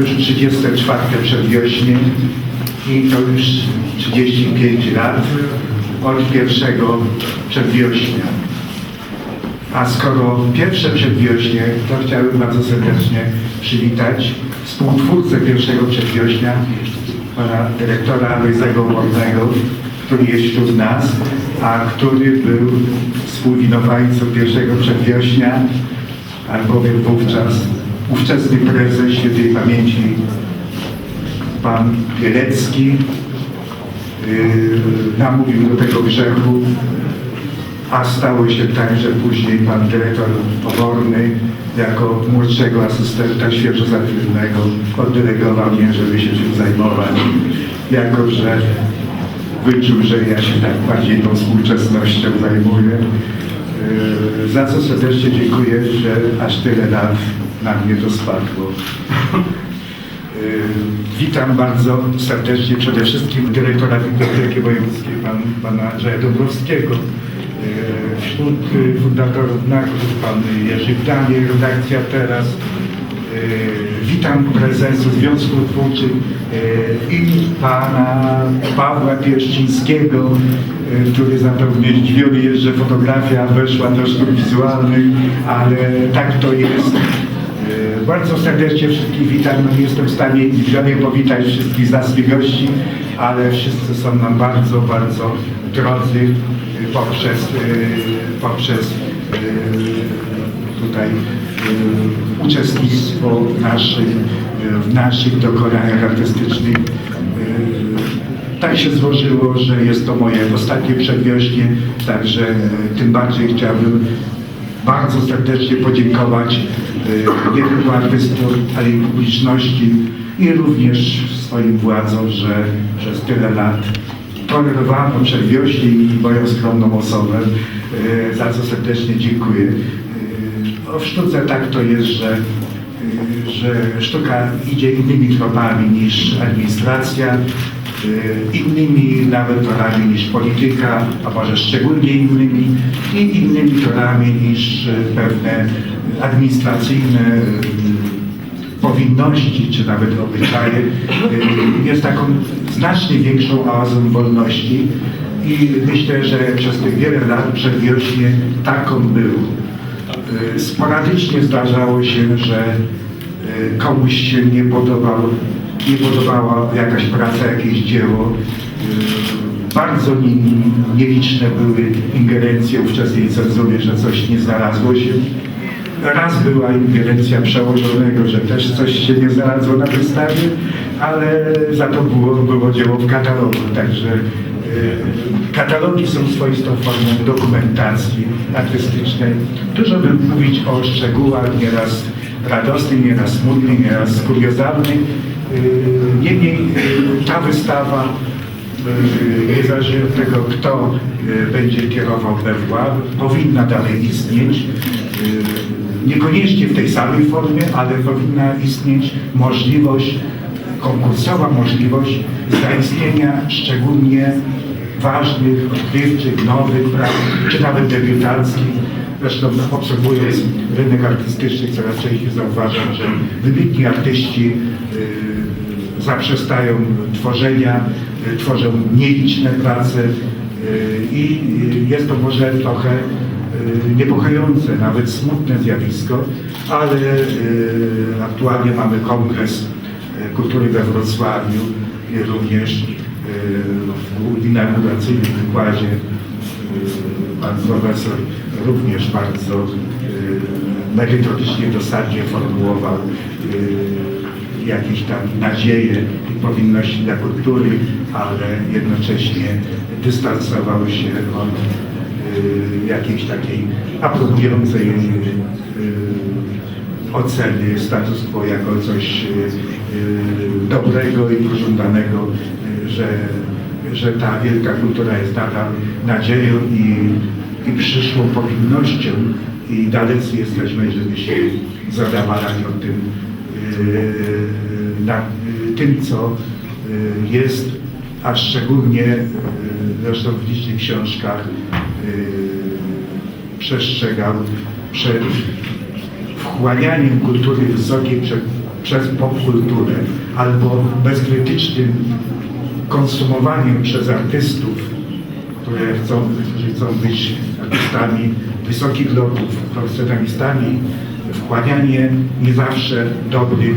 już 34 przedwiośnie i to już 35 lat od pierwszego przedwiośnia. A skoro pierwsze przedwiośnie, to chciałbym bardzo serdecznie przywitać współtwórcę pierwszego przedwiośnia, pana dyrektora Alojzego Wolnego, który jest wśród nas, a który był współwinowajcą pierwszego przedwiośnia, albowiem wówczas ówczesny prezes świętej pamięci pan Bielecki yy, namówił do tego grzechu, a stało się tak, że później pan dyrektor Poborny jako młodszego asystenta świeżo zatrudnionego oddelegował mnie, żeby się tym zajmować, jako że wyczuł, że ja się tak bardziej tą współczesnością zajmuję. Yy, Za co serdecznie dziękuję, że aż tyle lat na mnie to spadło. Yy, Witam bardzo serdecznie przede wszystkim dyrektora Biblioteki Wojewódzkiej, pan, pana Andrzeja. Yy, Wśród yy, fundatorów nagród pan Jerzy Daniel, redakcja teraz. Witam prezesów Związku Twórczych i pana Pawła Pieszczyńskiego, yy, który zapewne zdziwiony jest, że fotografia weszła do sztuk wizualnych, ale tak to jest. Bardzo serdecznie wszystkich witam. No, nie jestem w stanie żadnej powitać wszystkich z nas i gości, ale wszyscy są nam bardzo, bardzo drodzy yy, poprzez, yy, poprzez yy, tutaj uczestnictwo w naszych, w naszych dokonaniach artystycznych. Tak się złożyło, że jest to moje ostatnie przedwiośnie, także tym bardziej chciałbym bardzo serdecznie podziękować nie tylko artystom, ale i publiczności i również swoim władzom, że przez tyle lat tolerowano przedwiośnie i moją skromną osobę, y, za co serdecznie dziękuję. Y, O w sztuce tak to jest, że, y, że sztuka idzie innymi tropami niż administracja, innymi nawet torami niż polityka, a może szczególnie innymi i innymi torami niż y, pewne administracyjne y, powinności, czy nawet obyczaje. Y, Jest taką znacznie większą oazą wolności i myślę, że przez tych wiele lat przedwiośnie taką był. Y, Sporadycznie zdarzało się, że y, komuś się nie podobał, nie podobała jakaś praca, jakieś dzieło. Y, Bardzo ni- nieliczne były ingerencje ówczesnej cenzury, że coś nie znalazło się. Raz była ingerencja przełożonego, że też coś się nie znalazło na wystawie, ale za to było, było dzieło w katalogu, także y, katalogi są swoistą formą dokumentacji artystycznej. Dużo by mówić o szczegółach, nieraz radosnych, nieraz smutnych, nieraz kuriozalnych. Y, Niemniej y, ta wystawa y, niezależnie od tego, kto y, będzie kierował BWA, powinna dalej istnieć. Y, Niekoniecznie w tej samej formie, ale powinna istnieć możliwość, konkursowa możliwość zaistnienia szczególnie ważnych, odkrywczych, nowych prac, czy nawet debiutanckich. Zresztą obserwując rynek artystyczny coraz częściej zauważam, że wybitni artyści y, zaprzestają tworzenia, y, tworzą nieliczne prace y, i y, jest to może trochę niepokojące, nawet smutne zjawisko, ale aktualnie mamy kongres kultury we Wrocławiu również w inauguracyjnym wykładzie pan profesor również bardzo merytorycznie, dosadnie formułował jakieś tam nadzieje i powinności dla kultury, ale jednocześnie dystansował się od y, jakiejś takiej aprobującej y, oceny status quo jako coś y, y, dobrego i pożądanego, y, że, że ta wielka kultura jest nadal nadzieją i, i przyszłą powinnością i dalecy jesteśmy, żeby się zadawalać o tym, y, na, y, tym co y, jest, a szczególnie y, zresztą w licznych książkach y, przestrzegał przed wchłanianiem kultury wysokiej, przed przez popkulturę albo bezkrytycznym konsumowaniem przez artystów, które chcą, którzy chcą być artystami wysokich lotów, profesjonalistami, wkładanie nie zawsze dobrych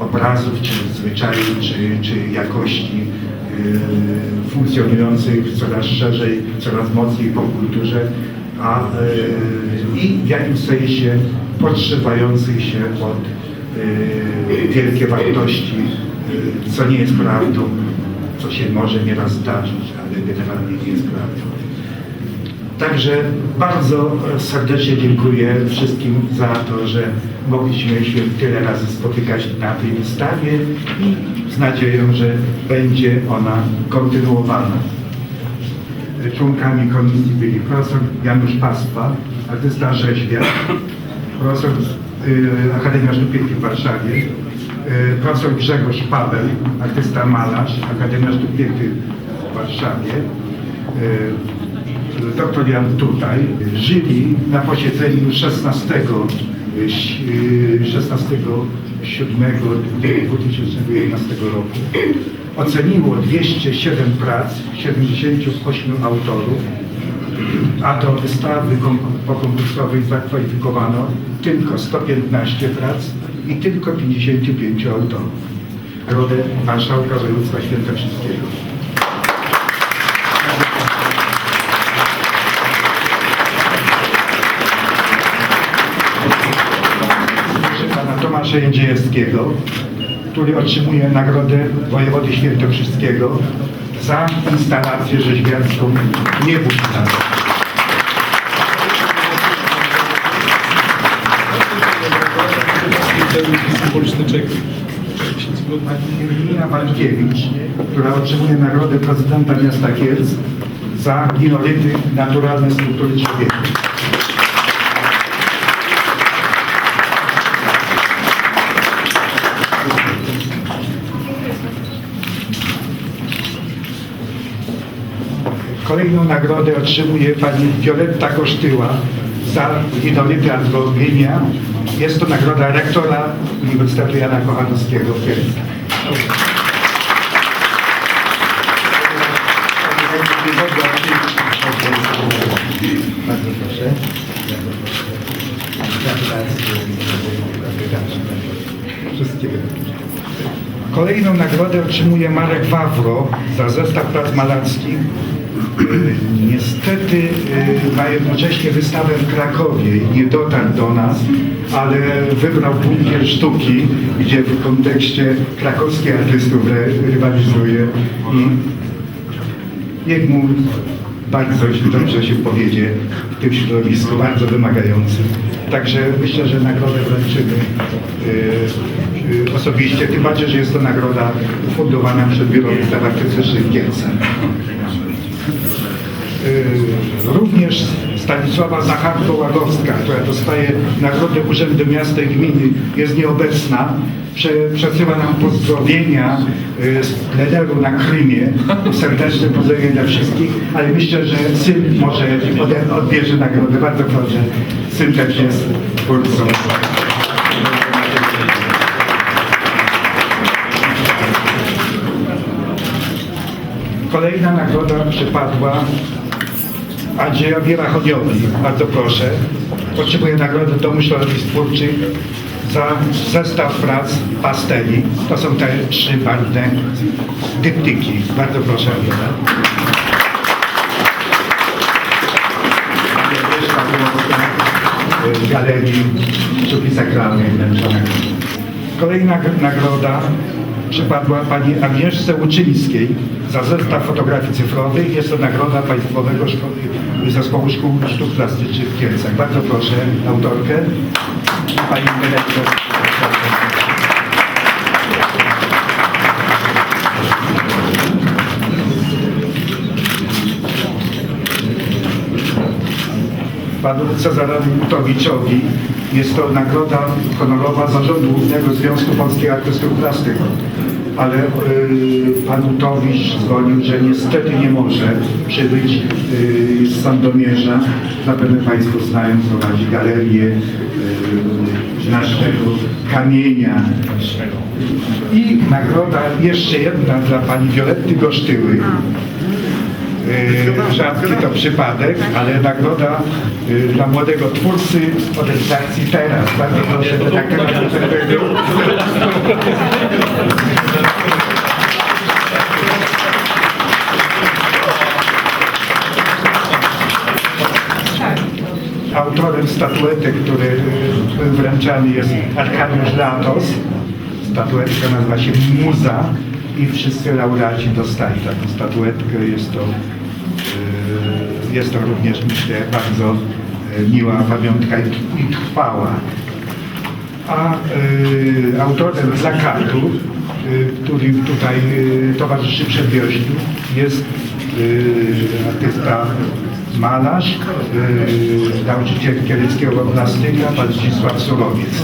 obrazów, czy zwyczajów, czy, czy jakości yy, funkcjonujących coraz szerzej, coraz mocniej po kulturze, a yy, i w jakimś sensie podszywających się pod yy, wielkie wartości, co nie jest prawdą, co się może nieraz zdarzyć, ale generalnie nie jest prawdą. Także bardzo serdecznie dziękuję wszystkim za to, że mogliśmy się tyle razy spotykać na tej wystawie i z nadzieją, że będzie ona kontynuowana. Członkami komisji byli profesor Janusz Paspa, artysta rzeźbiarz, profesor y, Akademia Sztuk Pięknych w Warszawie, y, profesor Grzegorz Paweł, artysta malarz, Akademia Sztuk Pięknych w Warszawie, y, doktor Jan tutaj, żyli na posiedzeniu 16, y, 16 7 2011 roku. Oceniło 207 prac 78 autorów, a do wystawy kon- pokonkursowej zakwalifikowano tylko 115 prac i tylko 55 autorów. Rodę Marszałka Województwa Świętokrzyskiego. Tomasza Jędrzejewskiego, który otrzymuje nagrodę wojewody świętokrzyskiego za instalację rzeźbiarską. Pani Irmina Walkiewicz, która otrzymuje nagrodę prezydenta miasta Kielc za ginolity naturalne struktury człowieka. Kolejną nagrodę otrzymuje pani Wioletta Kosztyła za ginolity Adwogienia. Jest to nagroda rektora Uniwersytetu Jana Kochanowskiego w Kielcach. Bardzo proszę. Kolejną nagrodę otrzymuje Marek Wawro za zestaw prac malarskich. Y, Niestety y, ma jednocześnie wystawę w Krakowie i nie dotarł do nas, ale wybrał bunkier sztuki, gdzie w kontekście krakowskich artystów ry- rywalizuje i niech mu bardzo dobrze się powiedzie w tym środowisku, bardzo wymagającym. Także myślę, że nagrodę wręczymy y, osobiście, tym bardziej, że jest to nagroda ufundowana przez Biuro Wystaw Artystycznych. Y, Również Stanisława Zacharko-Łagowska, która dostaje Nagrodę Urzędu Miasta i Gminy, jest nieobecna. Prze, przesyła nam pozdrowienia y, z pleneru na Krymie. Serdeczne pozdrowienia dla wszystkich, ale myślę, że syn może ode, odbierze nagrodę. Bardzo proszę. Syn też jest twórcą. Kolejna nagroda przypadła Andrzejowi Rachoniowi. Bardzo proszę. Otrzymuje nagrodę Domu Środowisk Twórczych za zestaw prac pasteli. To są te trzy barwne dyptyki. Bardzo proszę. Głowska, y, Galerii Sztuki Sakralnej. Kolejna nagroda przypadła pani Agnieszce Łuczyńskiej za zestaw fotografii cyfrowych. Jest to nagroda Państwowego Szko- Zespołu Szkół Sztuk Plastycznych w Kielcach. Bardzo proszę autorkę, pani dyrektor. panu Cezarowi. Jest to nagroda honorowa Zarządu Głównego Związku Polskich Artystów Plastyków. Ale y, pan Butowicz dzwonił, że niestety nie może przybyć y, z Sandomierza. Zapewne Państwo znają, prowadzi galerię y, naszego kamienia. I nagroda jeszcze jedna dla pani Violetty Gosztyły. Yy, Rzadki to przypadek, ale nagroda yy, dla młodego twórcy od redakcji teraz. Bardzo proszę redaktora Autorem statuetek, który wręczany jest Arkadiusz Latos. Statuetka nazywa się Muza i wszyscy laureaci dostali taką statuetkę. Jest to, y, jest to również, myślę, bardzo y, miła pamiątka i, trwała. A y, autorem plakatu, który tutaj towarzyszy przedwiośniu, jest artysta malarz, y, nauczyciel kieleckiego plastyka, pan Zdzisław Surowiec.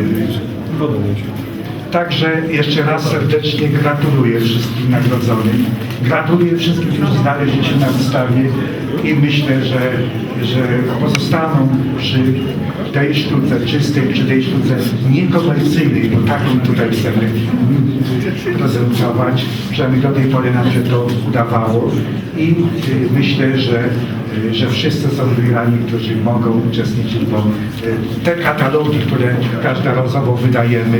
Y, Także jeszcze raz serdecznie gratuluję wszystkim nagrodzonym. Gratuluję wszystkim, którzy znaleźli się na wystawie i myślę, że, że pozostaną przy tej sztuce czystej, przy tej sztuce niekomercyjnej, bo taką tutaj chcemy prezentować. Przynajmniej do tej pory nam się to udawało i y, myślę, że że wszyscy są wybierani, którzy mogą uczestniczyć, bo y, te katalogi, które każdorazowo wydajemy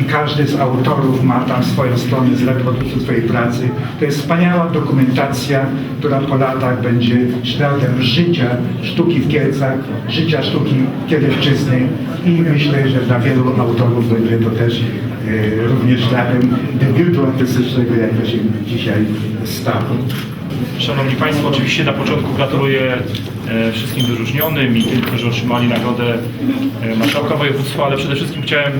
i każdy z autorów ma tam swoją stronę z reprodukcji swojej pracy, to jest wspaniała dokumentacja, która po latach będzie śladem życia sztuki w Kielcach, życia sztuki kielewczyzny i myślę, że dla wielu autorów będzie to też y, również śladem debiutu artystycznego, jak to się dzisiaj stało. Szanowni Państwo, oczywiście na początku gratuluję e, wszystkim wyróżnionym i tym, którzy otrzymali nagrodę e, Marszałka Województwa, ale przede wszystkim chciałem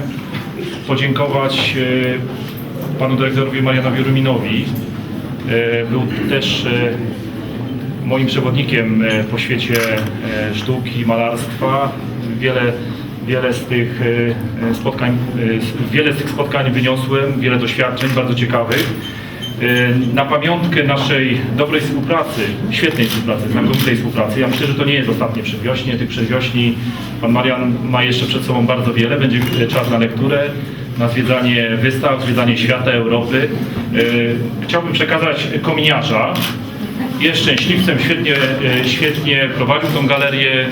podziękować e, panu dyrektorowi Marianowi Ruminowi. Był też moim przewodnikiem po świecie sztuki, malarstwa. Wiele, wiele z tych spotkań, wiele z tych spotkań wyniosłem, wiele doświadczeń bardzo ciekawych. E, Na pamiątkę naszej dobrej współpracy, świetnej współpracy, znakomitej współpracy. Ja myślę, że to nie jest ostatnie przedwiośnie. Tych przedwiośni pan Marian ma jeszcze przed sobą bardzo wiele. Będzie e, czas na lekturę, na zwiedzanie wystaw, zwiedzanie świata, Europy. E, Chciałbym przekazać kominiarza. Jest szczęśliwcem, świetnie, świetnie prowadził tą galerię,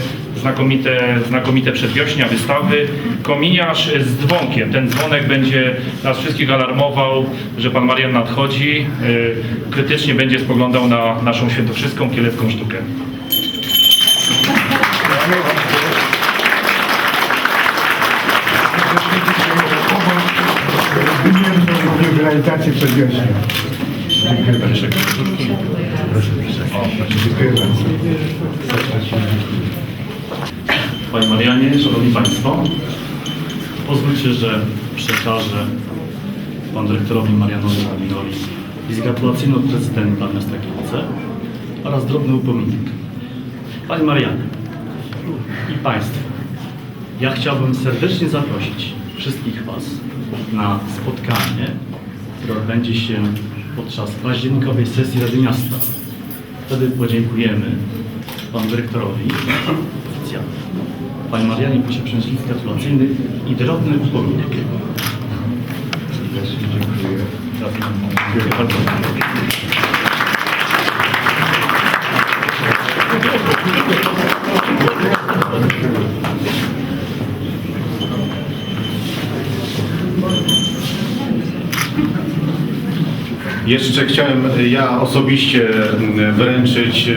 znakomite, znakomite przedwiośnia, wystawy. Kominiarz z dzwonkiem. Ten dzwonek będzie nas wszystkich alarmował, że pan Marian nadchodzi. E, Krytycznie będzie spoglądał na naszą świętokrzyską, kielecką sztukę. Wymieniam realizację przedwiośnia. Dziękuję bardzo. Dziękuję bardzo. Panie Marianie, Szanowni Państwo, pozwólcie, że przekażę Panu Dyrektorowi Marianowi Kaminowi list gratulacyjny od prezydenta miasta Kielce oraz drobny upominek. Panie Marianie i Państwo, ja chciałbym serdecznie zaprosić wszystkich Was na spotkanie, które odbędzie się podczas październikowej sesji Rady Miasta. Wtedy podziękujemy Panu Dyrektorowi oficjalnie. Panie Marianie, przyjąć list gratulacyjny i drobny upominek. Dziękuję. Dziękuję bardzo. Jeszcze chciałem ja osobiście wręczyć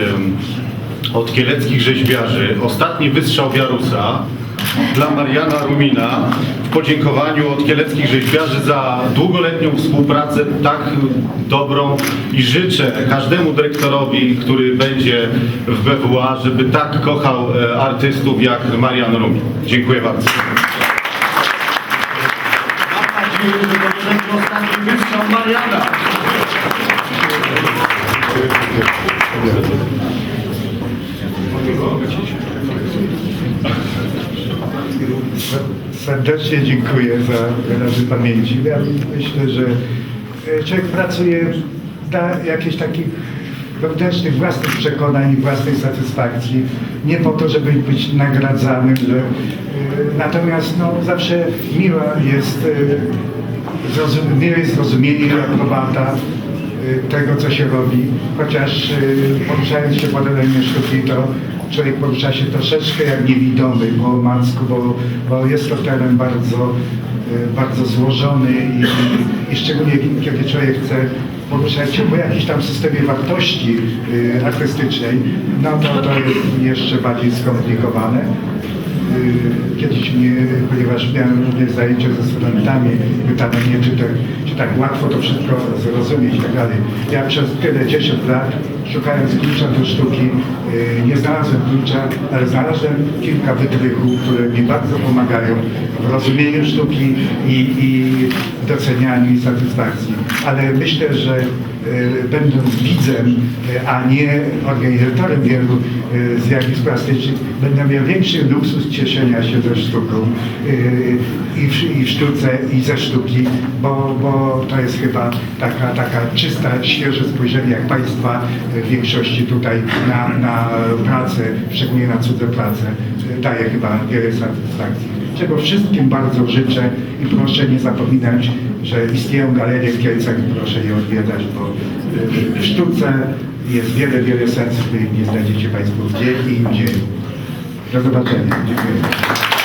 od kieleckich rzeźbiarzy ostatni wystrzał Wiarusa dla Mariana Rumina w podziękowaniu od kieleckich rzeźbiarzy za długoletnią współpracę tak dobrą i życzę każdemu dyrektorowi, który będzie w BWA, żeby tak kochał e, artystów jak Marian Rumin. Dziękuję bardzo. Ostatni wystrzał Mariana. Serdecznie dziękuję za wyrazy pamięci. Ja myślę, że e, człowiek pracuje dla jakichś takich wewnętrznych, własnych przekonań i własnej satysfakcji. Nie po to, żeby być nagradzanym, że, y, natomiast no, zawsze miła jest, zrozum, miłe jest zrozumienie i aprobata tego, co się robi, chociaż poruszając się po terenie sztuki, to człowiek porusza się troszeczkę jak niewidomy po omacku, bo, bo jest to teren bardzo, y, bardzo złożony i, i szczególnie kiedy człowiek chce poruszać się po jakimś tam systemie wartości y, artystycznej, no to to jest jeszcze bardziej skomplikowane. Y, Kiedyś mnie, ponieważ miałem również zajęcia ze studentami, pytano mnie, czy, to, czy tak łatwo to wszystko zrozumieć i tak dalej. Ja przez tyle 10 lat, szukając klucza do sztuki, y, nie znalazłem klucza, ale znalazłem kilka wytrychów, które mi bardzo pomagają w rozumieniu sztuki i, i docenianiu i satysfakcji. Ale myślę, że y, będąc widzem, y, a nie organizatorem wielu zjawisk plastycznych, będę miał większy luksus cieszenia się ze sztuką i sztuce, i ze sztuki, bo, bo to jest chyba taka, taka czysta, świeże spojrzenie, jak Państwa w większości tutaj na, na pracę, szczególnie na cudze pracę, y, daje chyba wiele satysfakcji. Czego wszystkim bardzo życzę i proszę nie zapominać, że istnieją galerie w Kielcach i proszę je odwiedzać, bo y, w sztuce jest wiele, wiele sensów, których nie znajdziecie Państwo gdzie indziej. Do zobaczenia. Dziękuję.